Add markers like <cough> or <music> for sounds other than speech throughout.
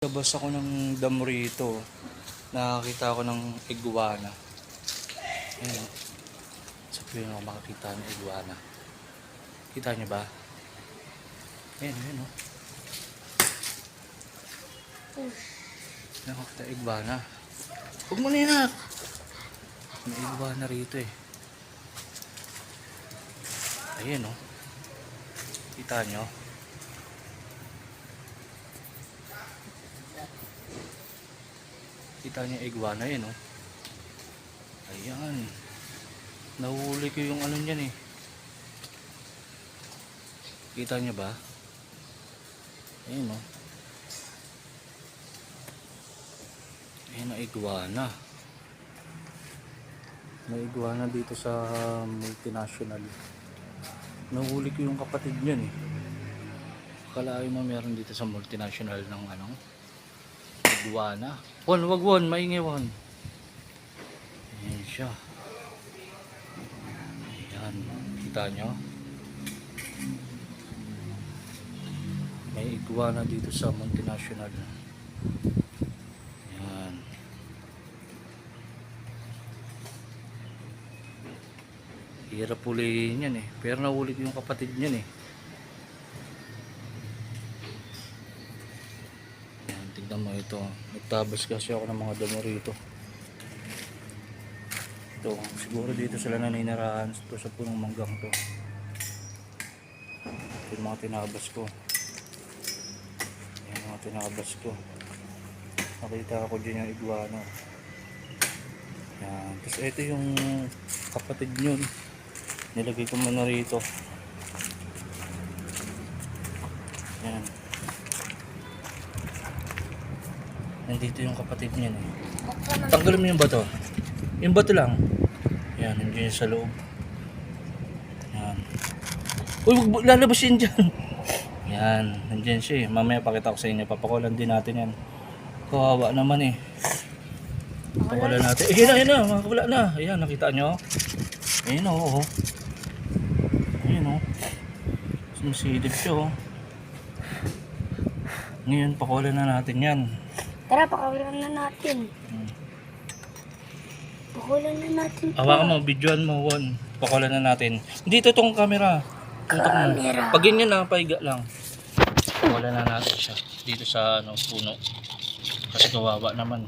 Labas ako ng damo rito. Nakakita ako ng iguana. Ayan. Sa piyo ako makakita ng iguana. Kita niyo ba? Ayan, ayan o. Nakakita iguana. Huwag mo na ah. May iguana rito eh. Ayan o. Kita niyo? Kita niyo iguana yan, oh. Ayan. Nahuli ko yung ano niyan eh. Kita niyo ba? Ayan, oh. Ayan iguana. May iguana dito sa multinational. Nahuli ko yung kapatid niyan eh. Kalayo mo meron dito sa multinational ng ano, iguana. Won, wag won, maingay won. Ayan siya. Ayan, kita nyo? May iguana dito sa multinational. Ayan. Hirap ulihin yan eh. Pero nahuli ko yung kapatid niyan eh. Tignan mo ito. Nagtabas kasi ako ng mga damo rito. Ito, siguro dito sila naninirahan ito sa punong manggang to. Ito yung mga tinabas ko. Ayan, mga tinabas ko. Nakita ko dyan yung iguana. Ayan. Tapos ito yung kapatid yun. Nilagay ko muna rito. Ayan. Nandito yung kapatid niyan eh. Tanggalin mo yung bato. Yung bato lang. Yan, nandiyan sa loob. Yan. Uy, wag lalabas yun dyan. <laughs> Yan, nandiyan siya eh. Mamaya pakita ko sa inyo. Papakulan din natin yan. Kawawa naman eh. Papakulan natin. Eh, yun na, yun na. Makakawala na. Ayan, nakita nyo? Ayun o, oh. Ayun o. Sumisilip siya oh. Ngayon, pakulan na natin yan. Tara, pakawalan na natin. Pakawalan na natin. Hawakan mo, videoan mo, Won. Pakulan na natin. Dito tong camera. Tutok mo. Camera. Pag ganyan na, paiga lang. Pakulan na natin siya. Dito sa ano, puno. Kasi kawawa naman.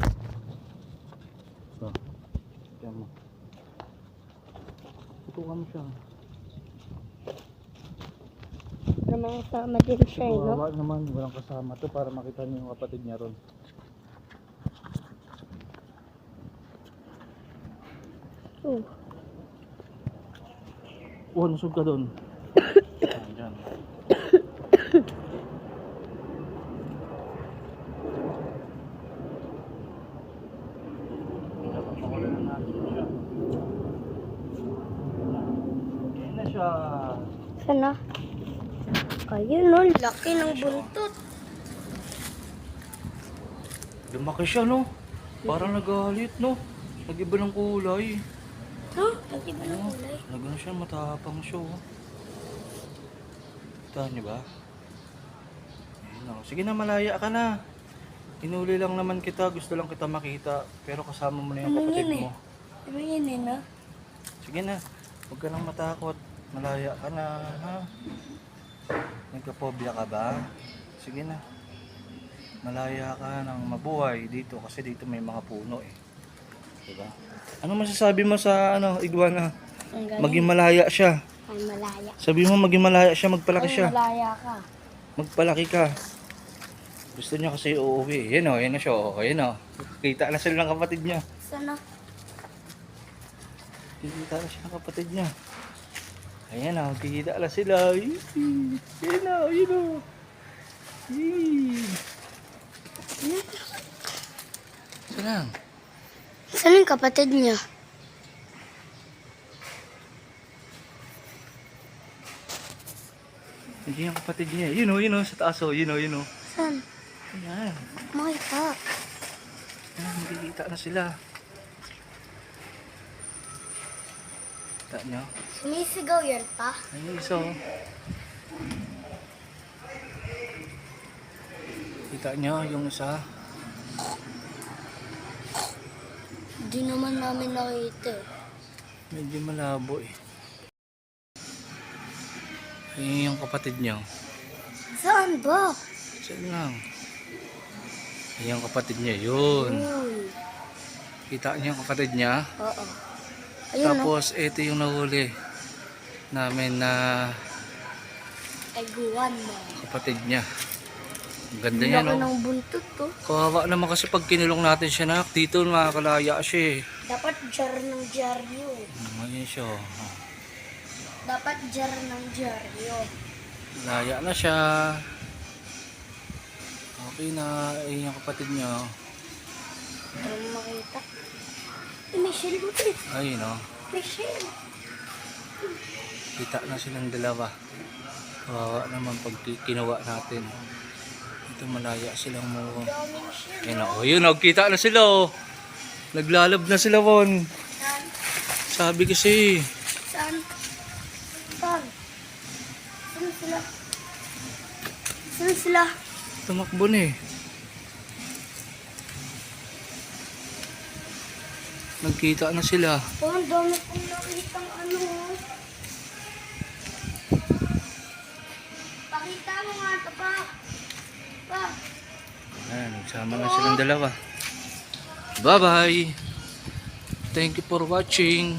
So, tignan mo. Tutukan mo siya. Namang sama din siya, eh, no? Kawawa naman, walang kasama to para makita niyo yung kapatid niya ron. Oh. Oh, nusog ka doon. Diyan. Sana? Ayun, no? Laki ng buntot. Lumaki siya, no? Parang nagalit, no? Nag-iba ng kulay. No? Nag-iba ng kulay. Nagano siya, matapang siya, oh. Kita niyo ba? Ayun, oh. Sige na, malaya ka na. Inuli lang naman kita, gusto lang kita makita. Pero kasama mo na yung Ano kapatid yun, eh? mo. Ano yun, eh, no? Sige na, huwag ka nang matakot. Malaya ka na, ha? Nagka-phobia ka ba? Sige na. Malaya ka ng mabuhay dito kasi dito may mga puno eh. Diba? Ano masasabi mo sa ano, iguana? Ang galing. Maging malaya siya. Ay, malaya. Sabi mo maging malaya siya, magpalaki Ay, siya. malaya ka. Magpalaki ka. Gusto niya kasi uuwi. Yan o, yan na siya. O, yan o. Kita na sila ng kapatid niya. Sana? Kita na siya ng kapatid niya. Ayan o, kita na sila. Yee. Yan o, yun o. Yee. Saan? Saan yung kapatid niya? Hindi yung kapatid niya. Yun o, yun o, sa taas o. Yun o, yun o. Saan? Ayan. Makita. Ayan, nakikita na sila. Kita niyo? Sumisigaw yan pa. Ayun, isa o. Kita nyo yung isa. Di naman namin nakita eh. Medyo malabo eh. Ayun yung kapatid nyo. Saan ba? Saan lang? Ayun yung kapatid niya. Yun. Uy. Kita niyo yung kapatid niya. Oo. Ayun. Tapos ito yung nahuli namin na Eguan mo. kapatid niya. Ganda Laki niya no. ng buntot to. Kawawa naman kasi pag kinulong natin siya na dito makakalaya siya eh. Dapat jar ng jaryo. Ngayon siya. oh. Dapat jar ng jaryo. Laya na siya. Okay na. Ayun yung kapatid niya. Para makita. Eh, Michelle mo to eh. Ayun no. Michelle. Kita na silang dalawa. Kawawa naman pag ki- kinuha natin. Ito malaya silang mo. Ayun o. Ayun o. Kita na sila o. Naglalab na sila Won. Sabi kasi. Saan? Saan? Saan sila? Saan sila? Tumakbo na eh. Nagkita na sila. Oh, ang dami kong nakitang ano. oh. Pakita mo nga ito. Pa. Nagsama na silang dalawa. Bye-bye. Thank you for watching.